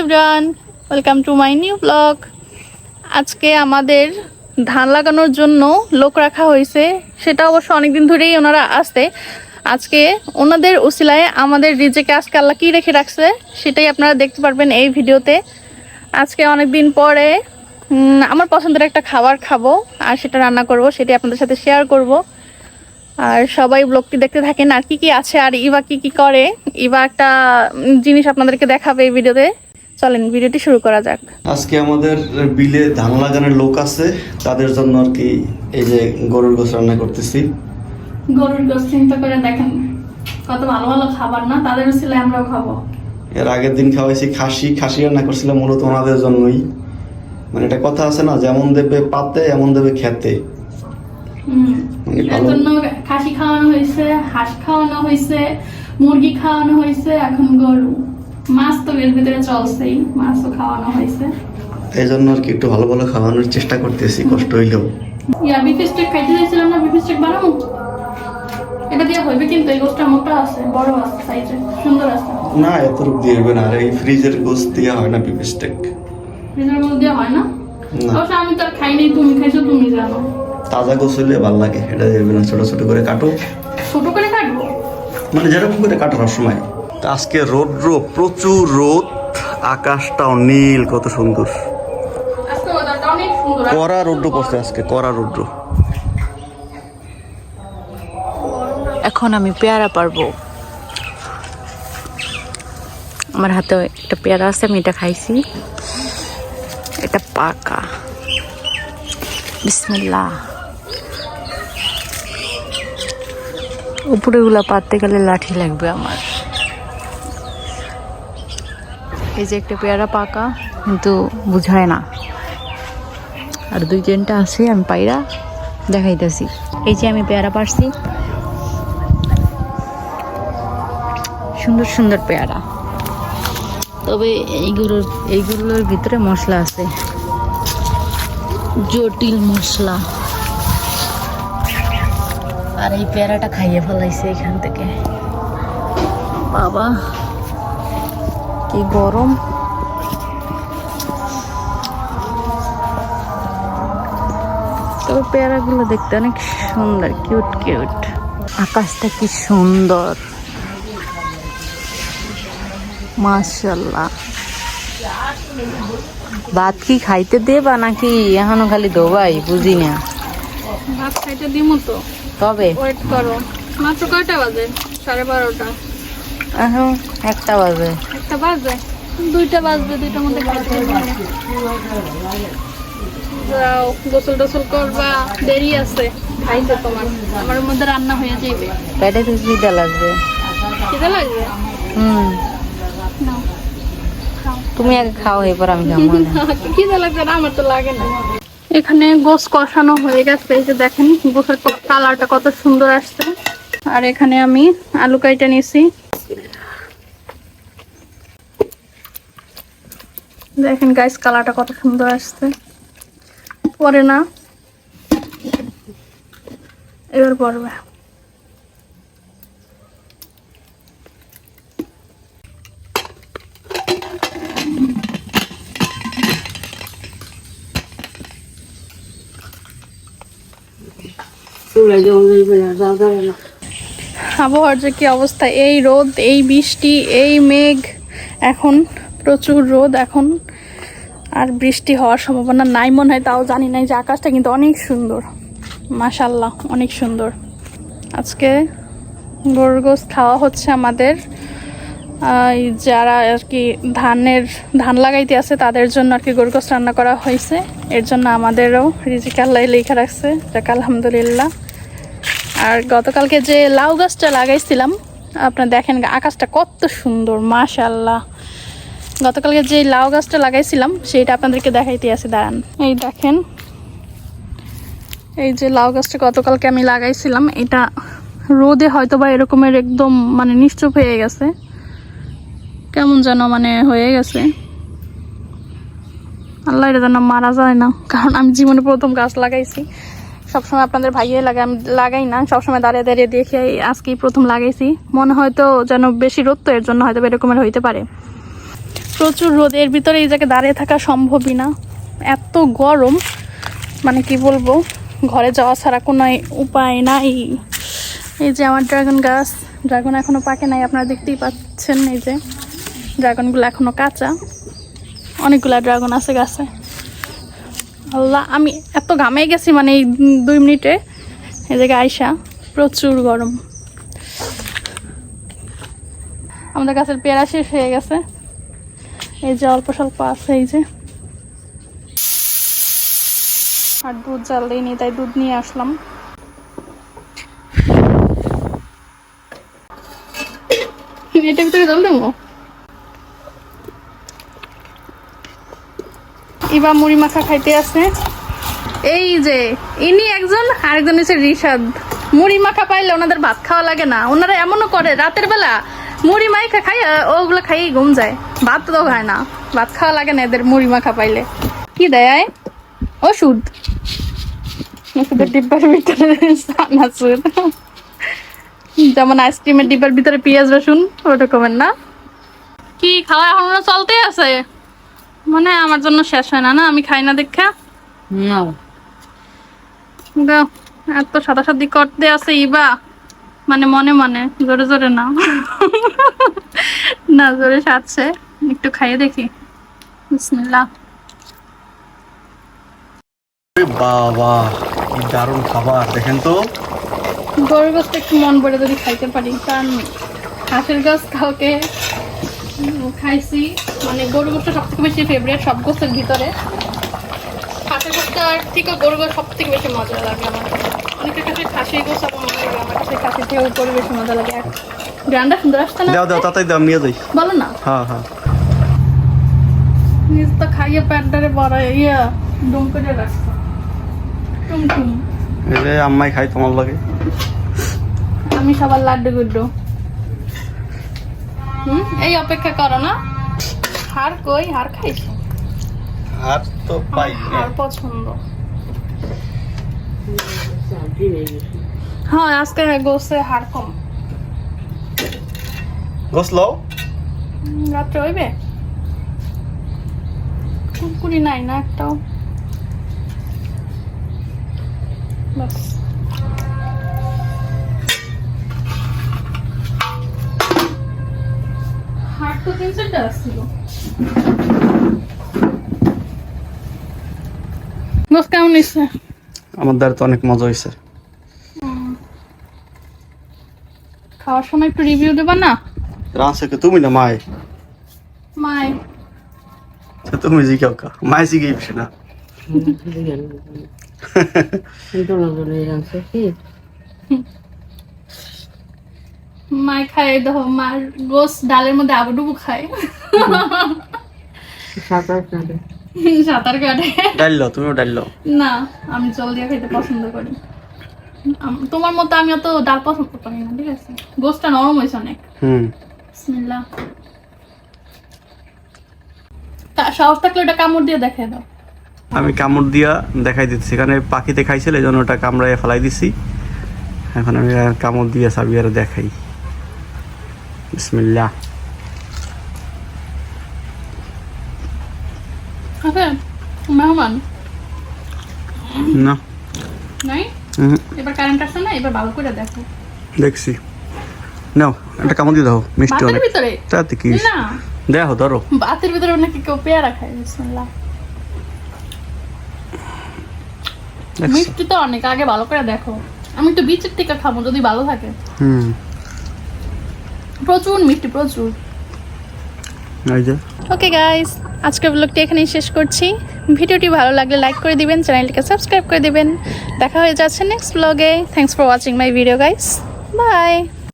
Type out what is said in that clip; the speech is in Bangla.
Everyone welcome to my new blog আজকে আমাদের ধান লাগানোর জন্য লোক রাখা হয়েছে। সেটা অবশ্য অনেকদিন ধরেই ওনারা আসতে আজকে ওনাদের উসিলায় আমাদের রিজেকে আজকে আল্লাহ কী রেখে রাখছে, সেটাই আপনারা দেখতে পারবেন এই ভিডিওতে। আজকে অনেক দিন পরে আমার পছন্দের একটা খাবার খাব আর সেটা রান্না করব, সেটি আপনাদের সাথে শেয়ার করব। আর সবাই ব্লগটি দেখতে থাকেন আর কি কি আছে আর ইভা কি কি করে। ইভা একটা জিনিস আপনাদেরকে দেখাবে এই ভিডিওতে। চলেন ভিডিওটি শুরু করা যাক। আজকে আমাদের বিলে ধান লাগানোর লোক আছে তাদের জন্য আর কি এই যে গরুর গোস রান্না করতেছি। গরুর গোস চিন্তা করে দেখেন কত ভালো ভালো খাবার না? তাদের ছিল আমরাও খাব। এর আগের দিন খাওয়াইছি খাসি খাসি রান্না করছিলাম মূলত ওনাদের জন্যই। মানে এটা কথা আছে না যেমন দেবে পাতে এমন দেবে খেতে। হুম মানে খাসি খাওয়ানো হয়েছে হাঁস খাওয়ানো হয়েছে মুরগি খাওয়ানো হয়েছে এখন গরু। মাছ তো এর ভিতরে চলছেই মাছও খাওয়ানো হয়েছে। এই জন্য আর কি একটু ভালো ভালো খাওয়ানোর চেষ্টা করতেছি কষ্ট হইলেও। ইয়া খাইতে চাইছিলাম না বানাবো? এটা দিয়ে হইবে কিন্তু এই গোসটা মোটা আছে বড় আছে সাইজে সুন্দর আছে। না এত রূপ দিয়ে না আর এই ফ্রিজের গোস দিয়ে হয় না পিপি স্টেক ফ্রিজের দেওয়া হয় না? অবশ্য আমি তো আর খাইনি তুমি খাইছো তুমি জানো। তাজা গোস হইলে ভালো লাগে এটা দেবে না ছোট ছোট করে কাটো। ছোট করে কাটবো? মানে যেরকম করে কাটো সময় আজকে রৌদ্র প্রচুর রোদ আকাশটাও নীল কত সুন্দর। কড়া রৌদ্র পড়ছে আজকে কড়া রৌদ্র। এখন আমি পেয়ারা পারব। আমার হাতে একটা পেয়ারা আছে আমি এটা খাইছি। এটা পাকা। বিসমিল্লা উপরে গুলা পারতে গেলে লাঠি লাগবে আমার। এই যে একটা পেয়ারা পাকা, কিন্তু বুঝায় না। আর দুই তিনটা আছে, আমি পাইরা দেখাইতেছি। এই যে আমি পেয়ারা পারছি। সুন্দর সুন্দর পেয়ারা। তবে এইগুলোর এইগুলোর ভিতরে মশলা আছে। জটিল মশলা। আর এই পেয়ারাটা খাইয়ে ফেলাইছে এখান থেকে। বাবা। কি গরম তবে পেয়ারাগুলো দেখতে অনেক সুন্দর কিউট কিউট আকাশটা কি সুন্দর। মাশাল্লাহ ভাত কি খাইতে দেবা নাকি এখনও খালি দোবাই বুঝি না ভাত খাইতে দিমু তো। তবে ওয়েট করো। মাত্র কয়টা বাজে? সাড়ে বারোটা। এখন একটা বাজে। একটা বাজে? দুইটা বাজবে দুইটার মধ্যে খাইতে যাও গোসল টোসল করবা দেরি আছে। খাইতে তোমার। আমার মধ্যে রান্না হয়ে যাইবে। পেটে তো খিদা লাগবে। খিদে লাগবে? হুম। তুমি আগে খাও এরপর আমি খাব না খিদে লাগবে না আমার তো লাগে না। এখানে গোস কষানো হয়ে গেছে এই যে দেখেন গোসের কালারটা কত সুন্দর আসছে। আর এখানে আমি আলু কাইটা নিয়েছি। দেখেন গাইস কালারটা কত সুন্দর আসছে। পরে না এবার পরবে। আবহাওয়ার যে কি অবস্থা এই রোদ এই বৃষ্টি এই মেঘ এখন প্রচুর রোদ এখন, আর বৃষ্টি হওয়ার সম্ভাবনা নাই মনে হয়, তাও জানি নাই যে আকাশটা কিন্তু অনেক সুন্দর। মাশাল্লাহ অনেক সুন্দর। আজকে গরুর খাওয়া হচ্ছে আমাদের। যারা আর কি ধানের, ধান লাগাইতে আছে, তাদের জন্য আর কি গরুর রান্না করা হয়েছে। এর জন্য আমাদেরও রিজিক আল্লাহ লেখা রাখছে। যাক, আলহামদুলিল্লাহ। আর গতকালকে যে লাউ গাছটা লাগাইছিলাম, আপনার দেখেন আকাশটা কত সুন্দর মাশাল্লাহ গতকালকে যে লাউ গাছটা লাগাইছিলাম, সেইটা আপনাদেরকে দেখাইতে আছে দাঁড়ান। এই দেখেন, এই যে লাউ গাছটা গতকালকে আমি লাগাইছিলাম, এটা রোদে হয়তো বা এরকমের একদম মানে নিশ্চুপ হয়ে গেছে। কেমন যেন মানে হয়ে গেছে। আল্লাহ এটা যেন মারা যায় না, কারণ আমি জীবনে প্রথম গাছ লাগাইছি। সবসময় আপনাদের ভাইয়ে লাগাই আমি লাগাই না, সবসময় দাঁড়িয়ে দাঁড়িয়ে দেখে আজকেই প্রথম লাগাইছি। মনে হয়তো যেন বেশি রোদ তো এর জন্য হয়তো এরকমের হইতে পারে। প্রচুর রোদ, এর ভিতরে এই জায়গায় দাঁড়িয়ে থাকা সম্ভবই না। এত গরম মানে কি বলব, ঘরে যাওয়া ছাড়া কোনো উপায় নাই। এই যে আমার ড্রাগন গাছ, ড্রাগন এখনও পাকে নাই, আপনারা দেখতেই পাচ্ছেন এই যে, ড্রাগনগুলো এখনও কাঁচা। অনেকগুলা ড্রাগন আছে গাছে। আল্লাহ, আমি এত ঘামে গেছি মানে এই দুই মিনিটে। এই জায়গায় আইসা, প্রচুর গরম। আমাদের গাছের পেয়ারা শেষ হয়ে গেছে। এই যে অল্প স্বল্প আছে, এই যে। আর দুধ জাল দিইনি, তাই দুধ নিয়ে আসলাম। এটা ভিতরে জল দেবো? ইবা মুড়ি মাখা খাইতে আছে। এই যে, ইনি একজন আরেকজন হচ্ছে রিশাদ। মুড়ি মাখা পাইলে ওনাদের ভাত খাওয়া লাগে না। ওনারা এমনও করে, রাতের বেলা মুড়ি মাখা খাই ওগুলো খাইয়েই ঘুম যায়। ভাত তো খায় না। ভাত খাওয়া লাগে না এদের মুড়ি মাখা পাইলে। কি দেয় ওষুধ। ওষুধের ডিব্বার ভিতরে সানাসুর যেমন আইসক্রিমের ডিব্বার ভিতরে পেঁয়াজ রসুন ওরকমের না। কি খাওয়া এখনও চলতে আছে? মানে আমার জন্য শেষ হয় না না? আমি খাই না দেখা। এত সাদা সাদি করতে আছে ইবা। মানে মনে মনে জোরে জোরে না না জোরে সাজছে একটু খাইয়ে দেখি। বিসমিল্লাহ। বাবা কি দারুণ খাবার দেখেন তো। গরুর গাছটা একটু মন ভরে যদি খাইতে পারি কারণ হাঁসের গাছ কাউকে খাইছি। মানে গরু গোষ্ঠ সব থেকে বেশি ফেভারিট সব গোছের ভিতরে। হাঁসের গোষ্ঠটার থেকে গরু গোছ সব থেকে বেশি মজা লাগে আমার। অনেকের কাছে খাসির গোছ আমার কাছে খাসির থেকে মজা লাগে। গ্রান্ডা সুন্দর আসছে না? দাও দাও তাড়াতাড়ি দাও নিয়ে যাই। বলো না। হ্যাঁ হ্যাঁ। নিজ তো খাইয়ে প্যান্টারে বড় ইয়া ডুম করে রাখছে। টুম টুম। এই আম্মাই খাই তোমার লাগে। আমি সবার লাড্ডু গুড্ডু। হুম? এই অপেক্ষা করো না। হার কই? হার খাইছো? আর তো পাই হার পছন্দ। হ্যাঁ আজকে গোসে হার কম। গোসলও রাত্রে হইবে? কুকুরি নাই না একটাও। বাস। তো তিন চারটা আসছিল। গোস কেমন নিচ্ছে আমার দ্বারা তো অনেক মজা হয়েছে খাওয়ার সময় একটু রিভিউ দেবা না? রাঁচে কে তুমি না মায়? মাই সে তুমি জিজ্ঞাও কা। মায় জিজ্ঞেস না। মাই খায় দেখো মার গোস ডালের মধ্যে আবুডুবু খায়। সাঁতার কাটে। ডাইল লও তুমিও ডাইল লও না আমি জল দিয়ে খেতে পছন্দ করি। তোমার মতো আমি অত ডাল পছন্দ করি না ঠিক আছে? গোসটা নরম হয়েছে অনেক। হুম। বিসমিল্লাহ। তা সাহস থাকলে ওটা কামড় দিয়ে দেখে দাও। আমি কামড় দিয়া দেখাই দিচ্ছি এখানে পাখিতে খাইছিল এই জন্য ওটা কামড়ায় ফেলাই দিছি। এখন আমি কামড় দিয়ে সাবিয়ারে দেখাই। বিসমিল্লাহ। আচ্ছা মেহমান। না। নাই? এবার কারেন্ট আসছে না এবার ভালো করে দেখো। দেখছি। নাও একটা কামড় দিয়ে দাও মিষ্টি অনেক। ভিতরে? তাতে কি? না। দেখো ধরো। ভাতের ভিতরে নাকি কেউ পেয়ারা খায়? বিসমিল্লাহ। মিষ্টি তো অনেক আগে ভালো করে দেখো। আমি একটু বিচের থেকে খাব যদি ভালো থাকে। হুম। প্রচুর মিষ্টি প্রচুর। ওকে গাইস আজকের ব্লগটি এখানেই শেষ করছি। ভিডিওটি ভালো লাগলে লাইক করে দিবেন, চ্যানেলটিকে সাবস্ক্রাইব করে দিবেন। দেখা হয়ে যাচ্ছে নেক্সট ব্লগে thanks for watching my video guys bye